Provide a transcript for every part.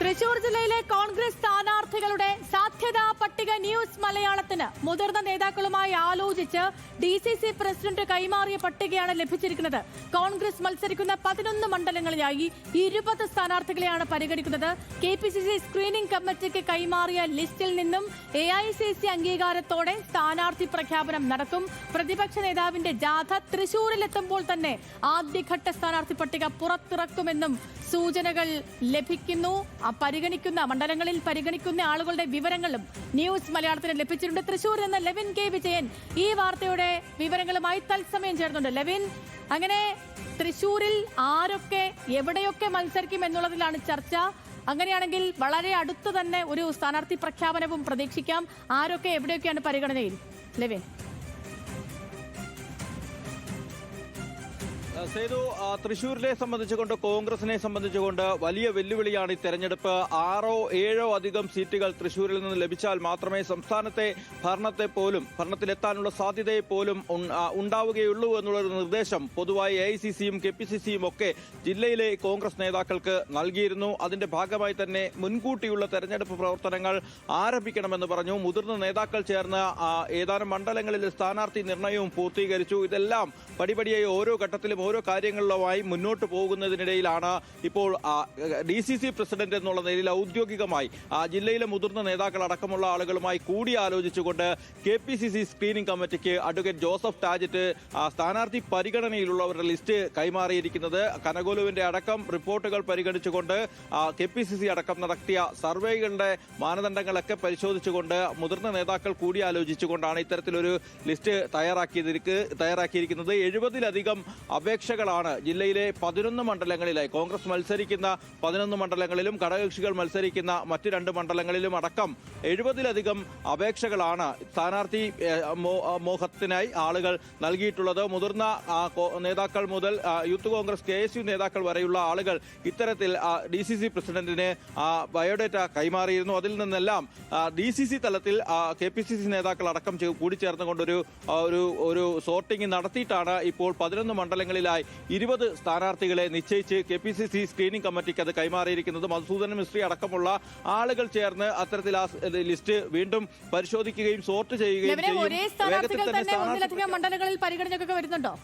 തൃശൂർ ജില്ലയിലെ കോൺഗ്രസ് സ്ഥാനാർത്ഥികളുടെ സാധ്യതാ പട്ടിക ന്യൂസ് മലയാളത്തിന് മുതിർന്ന നേതാക്കളുമായി ആലോചിച്ച് ഡി സി സി പ്രസിഡന്റ് കൈമാറിയ പട്ടികയാണ് ലഭിച്ചിരിക്കുന്നത്. കോൺഗ്രസ് മത്സരിക്കുന്ന പതിനൊന്ന് മണ്ഡലങ്ങളിലായി ഇരുപത് സ്ഥാനാർത്ഥികളെയാണ് പരിഗണിക്കുന്നത്. K P C C screening കമ്മിറ്റിക്ക് കൈമാറിയ ലിസ്റ്റിൽ നിന്നും എ ഐ സി സി അംഗീകാരത്തോടെ സ്ഥാനാർത്ഥി പ്രഖ്യാപനം നടക്കും പ്രതിപക്ഷ നേതാവിന്റെ ജാഥ തൃശൂരിലെത്തുമ്പോൾ തന്നെ ആദ്യഘട്ട സ്ഥാനാർത്ഥി പട്ടിക പുറത്തിറക്കുമെന്നും സൂചനകൾ ലഭിക്കുന്നു. പരിഗണിക്കുന്ന മണ്ഡലങ്ങളിൽ പരിഗണിക്കുന്ന ആളുകളുടെ വിവരങ്ങളും ന്യൂസ് മലയാളത്തിന് ലഭിച്ചിട്ടുണ്ട്. തൃശൂർ നിന്ന് ലെവിൻ കെ. വിജയൻ ഈ വാർത്തയുടെ വിവരങ്ങളുമായി തത്സമയം ചേർന്നുണ്ട്. ലെവിൻ അങ്ങനെ തൃശൂരിൽ ആരൊക്കെ എവിടെയൊക്കെ മത്സരിക്കും എന്നുള്ളതിലാണ് ചർച്ച. അങ്ങനെയാണെങ്കിൽ വളരെ അടുത്ത് തന്നെ ഒരു സ്ഥാനാർത്ഥി പ്രഖ്യാപനവും പ്രതീക്ഷിക്കാം. ആരൊക്കെ എവിടെയൊക്കെയാണ് പരിഗണനയിൽ? ലെവിൻ. സേതു തൃശൂരിനെ സംബന്ധിച്ചുകൊണ്ട് കോൺഗ്രസിനെ സംബന്ധിച്ചുകൊണ്ട് വലിയ വെല്ലുവിളിയാണ് ഈ തെരഞ്ഞെടുപ്പ്. ആറോ ഏഴോ അധികം സീറ്റുകൾ തൃശൂരിൽ നിന്ന് ലഭിച്ചാൽ മാത്രമേ സംസ്ഥാനത്തെ ഭരണത്തെ പോലും ഭരണത്തിലെത്താനുള്ള സാധ്യതയെ പോലും ഉണ്ടാവുകയുള്ളൂ എന്നുള്ളൊരു നിർദ്ദേശം പൊതുവായി എ ഐ സി സിയും കെ പി സി സിയും ഒക്കെ ജില്ലയിലെ കോൺഗ്രസ് നേതാക്കൾക്ക് നൽകിയിരുന്നു. അതിന്റെ ഭാഗമായി തന്നെ മുൻകൂട്ടിയുള്ള തെരഞ്ഞെടുപ്പ് പ്രവർത്തനങ്ങൾ ആരംഭിക്കണമെന്ന് പറഞ്ഞു. മുതിർന്ന നേതാക്കൾ ചേർന്ന് ഏതാനും മണ്ഡലങ്ങളിൽ സ്ഥാനാർത്ഥി നിർണയവും പൂർത്തീകരിച്ചു. ഇതെല്ലാം പടിപടിയായി ഓരോ ഘട്ടത്തിലും ഓരോ കാര്യങ്ങളിലുമായി മുന്നോട്ട് പോകുന്നതിനിടയിലാണ് ഇപ്പോൾ ഡി സി സി പ്രസിഡന്റ് എന്നുള്ള നിലയിൽ ഔദ്യോഗികമായി ജില്ലയിലെ മുതിർന്ന നേതാക്കൾ അടക്കമുള്ള ആളുകളുമായി കൂടിയാലോചിച്ചുകൊണ്ട് K P C C screening കമ്മിറ്റിക്ക് അഡ്വക്കേറ്റ് ജോസഫ് ടാജറ്റ് സ്ഥാനാർത്ഥി പരിഗണനയിലുള്ളവരുടെ ലിസ്റ്റ് കൈമാറിയിരിക്കുന്നത്. കനകോലുവിന്റെ അടക്കം റിപ്പോർട്ടുകൾ പരിഗണിച്ചുകൊണ്ട് കെ പി സി സി അടക്കം നടത്തിയ സർവേകളുടെ മാനദണ്ഡങ്ങളൊക്കെ പരിശോധിച്ചുകൊണ്ട് മുതിർന്ന നേതാക്കൾ കൂടിയാലോചിച്ചുകൊണ്ടാണ് ഇത്തരത്തിലൊരു ലിസ്റ്റ് തയ്യാറാക്കിയതിരിക്ക് തയ്യാറാക്കിയിരിക്കുന്നത്. എഴുപതിലധികം അപേക്ഷകളാണ് ജില്ലയിലെ പതിനൊന്ന് മണ്ഡലങ്ങളിലായി കോൺഗ്രസ് മത്സരിക്കുന്ന പതിനൊന്ന് മണ്ഡലങ്ങളിലും ഘടകകക്ഷികൾ മത്സരിക്കുന്ന മറ്റ് രണ്ട് മണ്ഡലങ്ങളിലും അടക്കം എഴുപതിലധികം അപേക്ഷകളാണ് സ്ഥാനാർത്ഥി മോഹത്തിനായി ആളുകൾ നൽകിയിട്ടുള്ളത്. മുതിർന്ന നേതാക്കൾ മുതൽ youth Congress K S U നേതാക്കൾ വരെയുള്ള ആളുകൾ ഇത്തരത്തിൽ ഡി സി സി പ്രസിഡന്റിന് ബയോഡേറ്റ കൈമാറിയിരുന്നു. അതിൽ നിന്നെല്ലാം ഡി സി സി തലത്തിൽ കെ പി സി സി നേതാക്കൾ അടക്കം കൂടിച്ചേർന്നുകൊണ്ടൊരു ഒരു ഒരു സോർട്ടിംഗ് നടത്തിയിട്ടാണ് ഇപ്പോൾ പതിനൊന്ന് മണ്ഡലങ്ങളിലായി ഇരുപത് സ്ഥാനാർത്ഥികളെ നിശ്ചയിച്ച് K P C C screening കമ്മിറ്റിക്ക് അത് കൈമാറിയിരിക്കുന്നത് മധുസൂദൻ മിസ്ത്രി അടക്കമുള്ള ആളുകൾ ചേർന്ന് അത്തരത്തിൽ ആ ലിസ്റ്റ് വീണ്ടും പരിശോധിക്കുകയും സോർട്ട് ചെയ്യുകയും ചെയ്യും. വേഗത്തിൽ തന്നെ മണ്ഡലങ്ങളിൽ പരിഗണനയ്ക്കൊക്കെ വരുന്നുണ്ടോ?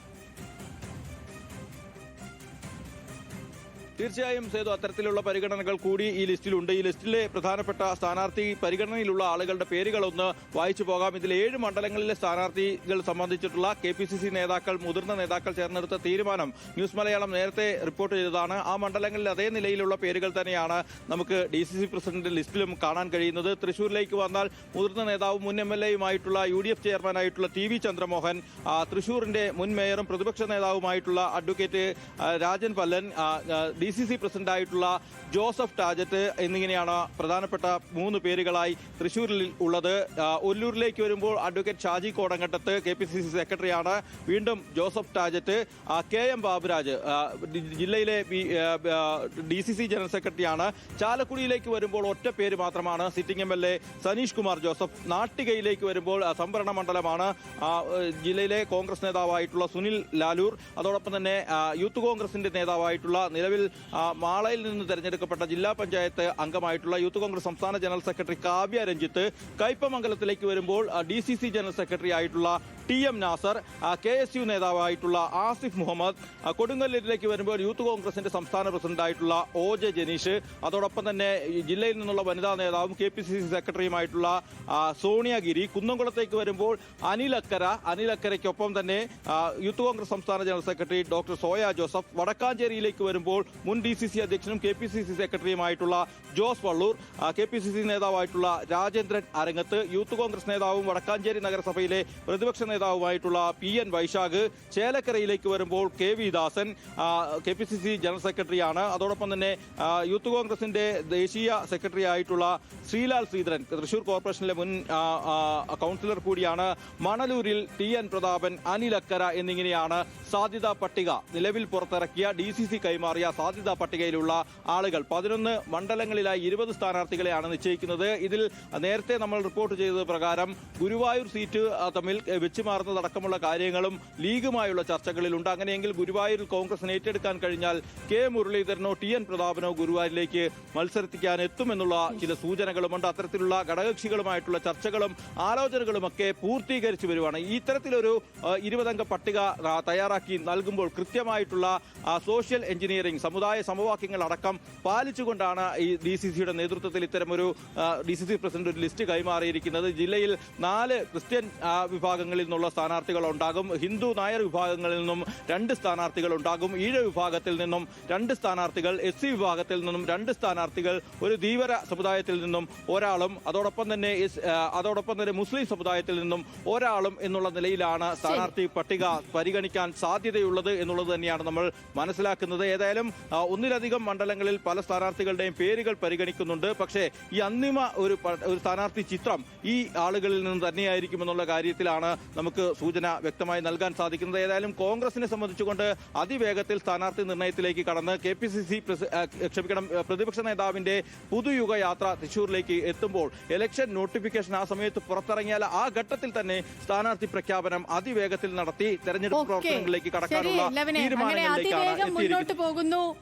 തീർച്ചയായും സേതു അത്തരത്തിലുള്ള പരിഗണനകൾ കൂടി ഈ ലിസ്റ്റിലുണ്ട്. ഈ ലിസ്റ്റിലെ പ്രധാനപ്പെട്ട സ്ഥാനാർത്ഥി പരിഗണനയിലുള്ള ആളുകളുടെ പേരുകളൊന്ന് വായിച്ചു പോകാം. ഇതിൽ ഏഴ് മണ്ഡലങ്ങളിലെ സ്ഥാനാർത്ഥികൾ സംബന്ധിച്ചിട്ടുള്ള കെ പി സി സി നേതാക്കൾ മുതിർന്ന നേതാക്കൾ ചേർന്നെടുത്ത തീരുമാനം ന്യൂസ് മലയാളം നേരത്തെ റിപ്പോർട്ട് ചെയ്തതാണ്. ആ മണ്ഡലങ്ങളിൽ അതേ നിലയിലുള്ള പേരുകൾ തന്നെയാണ് നമുക്ക് ഡി സി സി പ്രസിഡന്റ് ലിസ്റ്റിലും കാണാൻ കഴിയുന്നത്. തൃശൂരിലേക്ക് വന്നാൽ മുതിർന്ന നേതാവും മുൻ എം എൽ എയുമായിട്ടുള്ള യു ഡി എഫ് ചെയർമാനായിട്ടുള്ള ടി വി ചന്ദ്രമോഹൻ തൃശൂരിന്റെ മുൻ മേയറും പ്രതിപക്ഷ നേതാവുമായിട്ടുള്ള advocate Rajan Pallan D C C പ്രസിഡന്റായിട്ടുള്ള Joseph Tajet എന്നിങ്ങനെയാണ് പ്രധാനപ്പെട്ട മൂന്ന് പേരുകളായി തൃശൂരിൽ ഉള്ളത്. ഒല്ലൂരിലേക്ക് വരുമ്പോൾ advocate Shaji Kodankattath K P C C സെക്രട്ടറിയാണ്. വീണ്ടും Joseph Tajet K M Baburaj ജില്ലയിലെ ഡി സി സി ജനറൽ സെക്രട്ടറിയാണ്. ചാലക്കുടിയിലേക്ക് വരുമ്പോൾ ഒറ്റ പേര് മാത്രമാണ്. Sitting M L A Saneesh Kumar Joseph നാട്ടികയിലേക്ക് വരുമ്പോൾ സംവരണ മണ്ഡലമാണ്. ജില്ലയിലെ കോൺഗ്രസ് നേതാവായിട്ടുള്ള സുനിൽ ലാലൂർ അതോടൊപ്പം തന്നെ യൂത്ത് കോൺഗ്രസിന്റെ നേതാവായിട്ടുള്ള നിലവിൽ മാളയിൽ നിന്ന് തെരഞ്ഞെടുക്കപ്പെട്ട ജില്ലാ പഞ്ചായത്ത് അംഗമായിട്ടുള്ള യൂത്ത് കോൺഗ്രസ് സംസ്ഥാന ജനറൽ സെക്രട്ടറി കാവ്യ രഞ്ജിത്ത് കയ്പമംഗലത്തിലേക്ക് വരുമ്പോൾ D C C general secretary ആയിട്ടുള്ള T M Nasar K S U നേതാവായിട്ടുള്ള Asif Muhammad കൊടുങ്ങല്ലൂരിലേക്ക് വരുമ്പോൾ യൂത്ത് കോൺഗ്രസിന്റെ സംസ്ഥാന പ്രസിഡന്റായിട്ടുള്ള ഒ ജെ ജനീഷ് അതോടൊപ്പം തന്നെ ജില്ലയിൽ നിന്നുള്ള വനിതാ നേതാവും കെ പി സി സി സെക്രട്ടറിയുമായിട്ടുള്ള സോണിയാഗിരി കുന്നംകുളത്തേക്ക് വരുമ്പോൾ അനിൽ അക്കരയ്ക്കൊപ്പം തന്നെ യൂത്ത് കോൺഗ്രസ് സംസ്ഥാന general secretary doctor Soya Joseph വടക്കാഞ്ചേരിയിലേക്ക് വരുമ്പോൾ മുൻ ഡി സി സി അധ്യക്ഷനും K P C C സെക്രട്ടറിയുമായിട്ടുള്ള Jose Vallur K P C C നേതാവായിട്ടുള്ള Rajendran Arangath youth Congress നേതാവും വടക്കാഞ്ചേരി നഗരസഭയിലെ പ്രതിപക്ഷ നേതാവുമായിട്ടുള്ള പി എൻ വൈശാഖ് ചേലക്കരയിലേക്ക് വരുമ്പോൾ K V Dasan K P C C general സെക്രട്ടറിയാണ്. അതോടൊപ്പം തന്നെ യൂത്ത് കോൺഗ്രസിന്റെ ദേശീയ സെക്രട്ടറി ആയിട്ടുള്ള ശ്രീലാൽ ശ്രീധരൻ തൃശൂർ കോർപ്പറേഷനിലെ മുൻ കൗൺസിലർ കൂടിയാണ് മണലൂരിൽ ടി എൻ പ്രതാപൻ അനിൽ അക്കര എന്നിങ്ങനെയാണ് സാധ്യതാ പട്ടിക നിലവിൽ പുറത്തിറക്കിയ ഡി സി സി കൈമാറിയ സാധ്യത സാധ്യതാ പട്ടികയിലുള്ള ആളുകൾ. പതിനൊന്ന് മണ്ഡലങ്ങളിലായി ഇരുപത് സ്ഥാനാർത്ഥികളെയാണ് നിശ്ചയിക്കുന്നത്. ഇതിൽ നേരത്തെ നമ്മൾ റിപ്പോർട്ട് ചെയ്തത് പ്രകാരം ഗുരുവായൂർ സീറ്റ് തമ്മിൽ വെച്ചുമാറുന്നതടക്കമുള്ള കാര്യങ്ങളും ലീഗുമായുള്ള ചർച്ചകളിലുണ്ട്. അങ്ങനെയെങ്കിൽ ഗുരുവായൂരിൽ കോൺഗ്രസിന് ഏറ്റെടുക്കാൻ കഴിഞ്ഞാൽ കെ മുരളീധരനോ ടി എൻ പ്രതാപനോ ഗുരുവായൂരിലേക്ക് മത്സരത്തിക്കാൻ എത്തുമെന്നുള്ള ചില സൂചനകളുമുണ്ട്. അത്തരത്തിലുള്ള ഘടകകക്ഷികളുമായിട്ടുള്ള ചർച്ചകളും ആലോചനകളുമൊക്കെ പൂർത്തീകരിച്ചു വരുവാണ്. ഇത്തരത്തിലൊരു ഇരുപതംഗ പട്ടിക തയ്യാറാക്കി നൽകുമ്പോൾ കൃത്യമായിട്ടുള്ള സോഷ്യൽ എഞ്ചിനീയറിംഗ് സമുദായ സമവാക്യങ്ങൾ അടക്കം പാലിച്ചുകൊണ്ടാണ് ഈ ഡി സി സിയുടെ നേതൃത്വത്തിൽ ഇത്തരമൊരു ഡി സി സി പ്രസിഡന്റ് ഒരു ലിസ്റ്റ് കൈമാറിയിരിക്കുന്നത്. ജില്ലയിൽ നാല് ക്രിസ്ത്യൻ വിഭാഗങ്ങളിൽ നിന്നുള്ള സ്ഥാനാർത്ഥികൾ ഉണ്ടാകും ഹിന്ദു നായർ വിഭാഗങ്ങളിൽ നിന്നും രണ്ട് സ്ഥാനാർത്ഥികൾ ഉണ്ടാകും ഈഴ വിഭാഗത്തിൽ നിന്നും രണ്ട് സ്ഥാനാർത്ഥികൾ എസ് സി വിഭാഗത്തിൽ നിന്നും രണ്ട് സ്ഥാനാർത്ഥികൾ ഒരു ധീവര സമുദായത്തിൽ നിന്നും ഒരാളും അതോടൊപ്പം തന്നെ അതോടൊപ്പം തന്നെ മുസ്ലിം സമുദായത്തിൽ നിന്നും ഒരാളും എന്നുള്ള നിലയിലാണ് സ്ഥാനാർത്ഥി പട്ടിക പരിഗണിക്കാൻ സാധ്യതയുള്ളത് എന്നുള്ളത് തന്നെയാണ് നമ്മൾ മനസ്സിലാക്കുന്നത്. ഏതായാലും ഒന്നിലധികം മണ്ഡലങ്ങളിൽ പല സ്ഥാനാർത്ഥികളുടെയും പേരുകൾ പരിഗണിക്കുന്നുണ്ട്. പക്ഷേ ഈ അന്തിമ ഒരു ഒരു സ്ഥാനാർത്ഥി ചിത്രം ഈ ആളുകളിൽ നിന്ന് തന്നെയായിരിക്കുമെന്നുള്ള കാര്യത്തിലാണ് നമുക്ക് സൂചന വ്യക്തമായി നൽകാൻ സാധിക്കുന്നത്. ഏതായാലും കോൺഗ്രസിനെ സംബന്ധിച്ചുകൊണ്ട് അതിവേഗത്തിൽ സ്ഥാനാർത്ഥി നിർണയത്തിലേക്ക് കടന്ന് കെ പി സി സി ക്ഷമിക്കണം പ്രതിപക്ഷ നേതാവിന്റെ പുതുയുഗ യാത്ര തൃശൂരിലേക്ക് എത്തുമ്പോൾ ഇലക്ഷൻ നോട്ടിഫിക്കേഷൻ ആ സമയത്ത് പുറത്തിറങ്ങിയാൽ ആ ഘട്ടത്തിൽ തന്നെ സ്ഥാനാർത്ഥി പ്രഖ്യാപനം അതിവേഗത്തിൽ നടത്തി തെരഞ്ഞെടുപ്പ് പ്രവർത്തനങ്ങളിലേക്ക് കടക്കാനുള്ള തീരുമാനങ്ങളിലേക്കാണ് എത്തിയിരിക്കുന്നത്.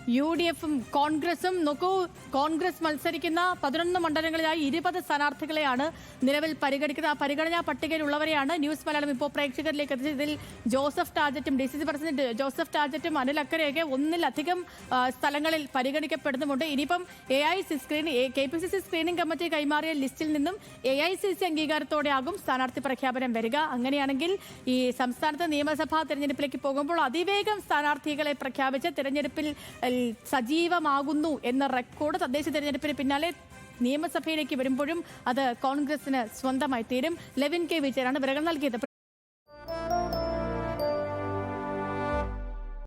യു ഡി എഫും കോൺഗ്രസും നോക്കൂ കോൺഗ്രസ് മത്സരിക്കുന്ന പതിനൊന്ന് മണ്ഡലങ്ങളിലായി ഇരുപത് സ്ഥാനാർത്ഥികളെയാണ് നിലവിൽ പരിഗണിക്കുന്നത്. ആ പരിഗണനാ പട്ടികയിലുള്ളവരെയാണ് ന്യൂസ് മലയാളം ഇപ്പോൾ പ്രേക്ഷകരിലേക്ക് എത്തിച്ചത്. ഇതിൽ Joseph ടാജറ്റും D C C president Joseph ടാജറ്റും Anil അക്കരയൊക്കെ ഒന്നിലധികം സ്ഥലങ്ങളിൽ പരിഗണിക്കപ്പെടുന്നുമുണ്ട്. ഇനിയിപ്പം A I C screen K P C C screening committee കൈമാറിയ ലിസ്റ്റിൽ നിന്നും എ ഐ സി സി അംഗീകാരത്തോടെയാകും സ്ഥാനാർത്ഥി പ്രഖ്യാപനം വരിക. അങ്ങനെയാണെങ്കിൽ ഈ സംസ്ഥാനത്തെ നിയമസഭാ തെരഞ്ഞെടുപ്പിലേക്ക് പോകുമ്പോൾ അതിവേഗം സ്ഥാനാർത്ഥികളെ പ്രഖ്യാപിച്ച് തെരഞ്ഞെടുപ്പിൽ സജീവമാകുന്നു എന്ന റെക്കോർഡ് തദ്ദേശ തെരഞ്ഞെടുപ്പിന് പിന്നാലെ നിയമസഭയിലേക്ക് വരുമ്പോഴും അത് കോൺഗ്രസിന് സ്വന്തമായി തീരും. ലെവിൻ കെ വിജയനാണ് വിവരങ്ങൾ നൽകിയത്.